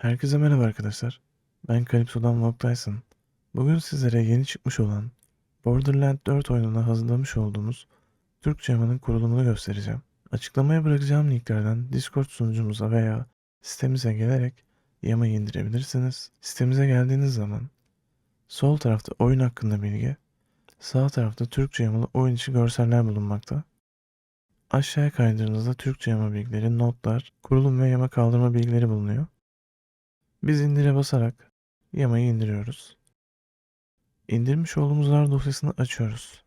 Herkese merhaba arkadaşlar. Ben Calypso'dan Vlog Tyson. Bugün sizlere yeni çıkmış olan Borderland 4 oyununa hazırlamış olduğumuz Türkçe yamanın kurulumunu göstereceğim. Açıklamaya bırakacağım linklerden Discord sunucumuza veya sitemize gelerek yamayı indirebilirsiniz. Sitemize geldiğiniz zaman sol tarafta oyun hakkında bilgi, sağ tarafta Türkçe yamalı oyun içi görseller bulunmakta. Aşağıya kaydırdığınızda Türkçe yama bilgileri, notlar, kurulum ve yama kaldırma bilgileri bulunuyor. Biz indire basarak yamayı indiriyoruz. İndirmiş olduğumuz RAR dosyasını açıyoruz.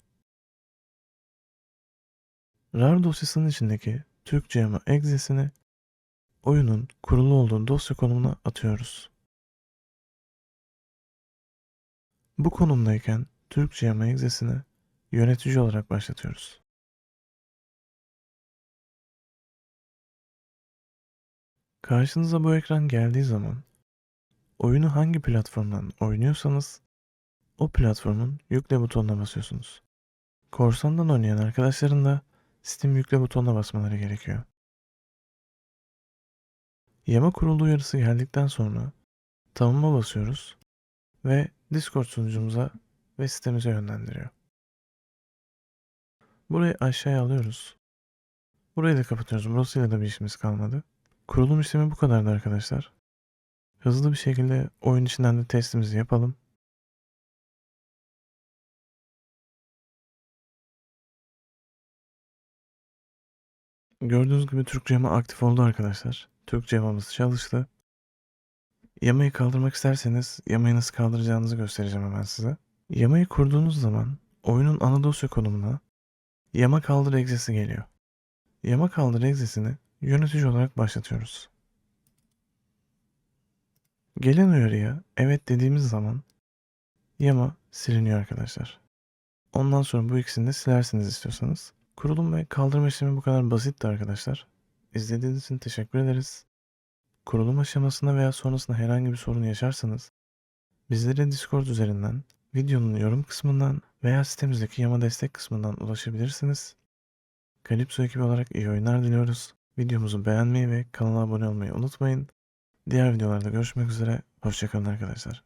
RAR dosyasının içindeki Türkçe yama egzesini oyunun kurulu olduğu dosya konumuna atıyoruz. Bu konumdayken Türkçe yama egzesini yönetici olarak başlatıyoruz. Karşınıza bu ekran geldiği zaman oyunu hangi platformdan oynuyorsanız o platformun yükle butonuna basıyorsunuz. Korsan'dan oynayan arkadaşların da Steam yükle butonuna basmaları gerekiyor. Yama kurulu uyarısı geldikten sonra tamama basıyoruz ve Discord sunucumuza ve sitemize yönlendiriyor. Burayı aşağıya alıyoruz. Burayı da kapatıyoruz. Burasıyla da bir işimiz kalmadı. Kurulum işlemi bu kadardı arkadaşlar. Hızlı bir şekilde oyun içinden de testimizi yapalım. Gördüğünüz gibi Türkçe yama aktif oldu arkadaşlar. Türkçe yamamız çalıştı. Yamayı kaldırmak isterseniz yamayı nasıl kaldıracağınızı göstereceğim hemen size. Yamayı kurduğunuz zaman oyunun ana dosya konumuna yama kaldır egzesi geliyor. Yama kaldır egzesini yönetici olarak başlatıyoruz. Gelen uyarıya evet dediğimiz zaman yama siliniyor arkadaşlar. Ondan sonra bu ikisini de silersiniz istiyorsanız. Kurulum ve kaldırma işlemi bu kadar basitti arkadaşlar. İzlediğiniz için teşekkür ederiz. Kurulum aşamasında veya sonrasında herhangi bir sorun yaşarsanız bizlere Discord üzerinden videonun yorum kısmından veya sitemizdeki yama destek kısmından ulaşabilirsiniz. Calypso ekibi olarak iyi oyunlar diliyoruz. Videomuzu beğenmeyi ve kanala abone olmayı unutmayın. Diğer videolarda görüşmek üzere. Hoşçakalın arkadaşlar.